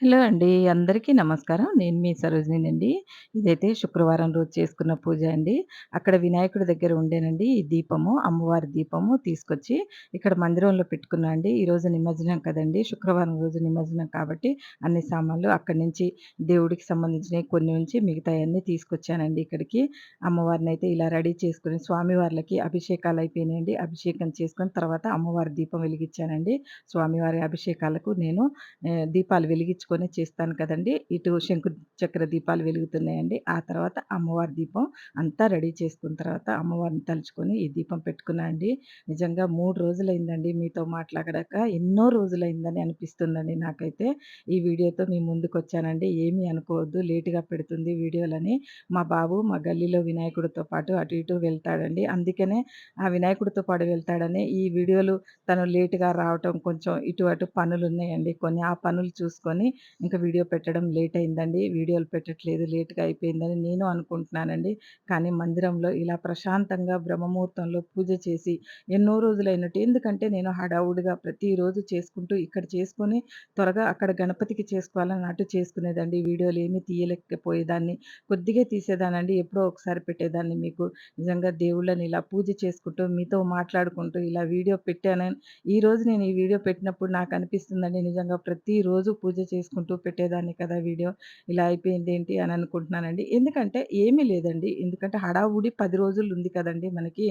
Hello అండి. అందరికీ నమస్కారం. నేను మీ సరోజినినండి. ఇదైతే శుక్రవారం రోజు చేసుకున్న పూజ అండి. అక్కడ వినాయకుడి దగ్గర ఉండేనండి ఈ దీపము, అమ్మవారి దీపము తీసుకొచ్చి ఇక్కడ మందిరంలో పెట్టుకున్నా అండి. ఈరోజు నిమజ్జనం కదండీ! శుక్రవారం రోజు నిమజ్జనం కాబట్టి అన్ని సామాన్లు అక్కడి నుంచి దేవుడికి సంబంధించినవి కొన్ని ఉంచి మిగతాయన్నీ తీసుకొచ్చానండి ఇక్కడికి. అమ్మవారినైతే ఇలా రెడీ చేసుకొని స్వామివార్లకి అభిషేకాలు అయిపోయినాయండి. అభిషేకం చేసుకొని తర్వాత అమ్మవారి దీపం వెలిగించానండి స్వామివారి అభిషేకాలకు నేను ఆహ్, దీపాలు వెలిగించుకొని చేస్తాను కదండీ! ఇటు శంకు చక్ర దీపాలు వెలుగుతున్నాయండి. ఆ తర్వాత అమ్మవారి దీపం అంతా రెడీ చేసుకున్న తర్వాత అమ్మవారిని తలుచుకొని ఈ దీపం పెట్టుకున్నా అండి. నిజంగా మూడు రోజులైందండి మీతో మాట్లాడాక ఎన్నో రోజులైందని అనిపిస్తుందండి నాకైతే. ఈ వీడియోతో మీ ముందుకొచ్చానండి. ఏమీ అనుకోవద్దు లేటుగా పెడుతుంది వీడియోలని. మా బాబు మా గల్లీలో వినాయకుడితో పాటు అటు ఇటు వెళ్తాడండి. అందుకనే ఆ వినాయకుడితో పాటు వెళ్తాడని ఈ వీడియోలు తను లేటుగా రావటం కొంచెం ఇటు అటు పనులు ఉన్నాయండి కొన్ని. ఆ పనులు చూసుకొని ఇంకా వీడియో పెట్టడం లేట్ అయిందండి. వీడియోలు పెట్టట్లేదు లేట్‌గా అయిపోయిందని నేను అనుకుంటున్నానండి. కానీ మందిరంలో ఇలా ప్రశాంతంగా బ్రహ్మముహూర్తంలో పూజ చేసి ఎన్నో రోజులైనట్టు ఎందుకంటే నేను హడావుడిగా ప్రతిరోజు చేసుకుంటూ ఇక్కడ చేసుకొని త్వరగా అక్కడ గణపతికి చేసుకోవాలని అటు చేసుకునేదండి. వీడియోలు ఏమీ తీయలేకపోయేదాన్ని. కొద్దిగా తీసేదానండి ఎప్పుడో ఒకసారి పెట్టేదాన్ని మీకు. నిజంగా దేవుళ్ళని ఇలా పూజ చేసుకుంటూ మీతో మాట్లాడుకుంటూ ఇలా వీడియో పెట్టానని ఈరోజు నేను ఈ వీడియో పెట్టినప్పుడు నాకు అనిపిస్తుందండి నిజంగా ప్రతిరోజు పూజ చేసుకుంటూ పెట్టేదాన్ని కదా వీడియో. ఇలా అయిపోయింది ఏంటి అని అనుకుంటున్నానండి. ఎందుకంటే ఏమీ లేదండి. ఎందుకంటే హడావుడి పది రోజులు ఉంది కదండి మనకి.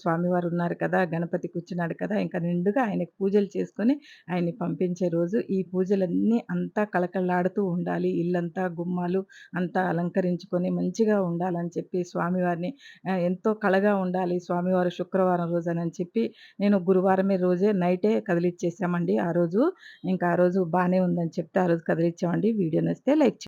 స్వామివారు ఉన్నారు కదా! గణపతి కూర్చున్నాడు కదా! ఇంకా నిండుగా ఆయనకు పూజలు చేసుకొని ఆయన్ని పంపించే రోజు. ఈ పూజలన్నీ అంతా కళకళలాడుతూ ఉండాలి. ఇల్లంతా గుమ్మాలు అంతా అలంకరించుకొని మంచిగా ఉండాలని చెప్పి స్వామివారిని ఎంతో కళగా ఉండాలి స్వామివారు శుక్రవారం రోజునని చెప్పి నేను గురువారమే రోజే నైటే కదిలిచ్చేసామండి ఆ రోజు. ఇంకా ఆ రోజు బాగానే ఉందని చెప్తే ఆ రోజు కదిలిచ్చామండి. వీడియో నచ్చితే లైక్ చే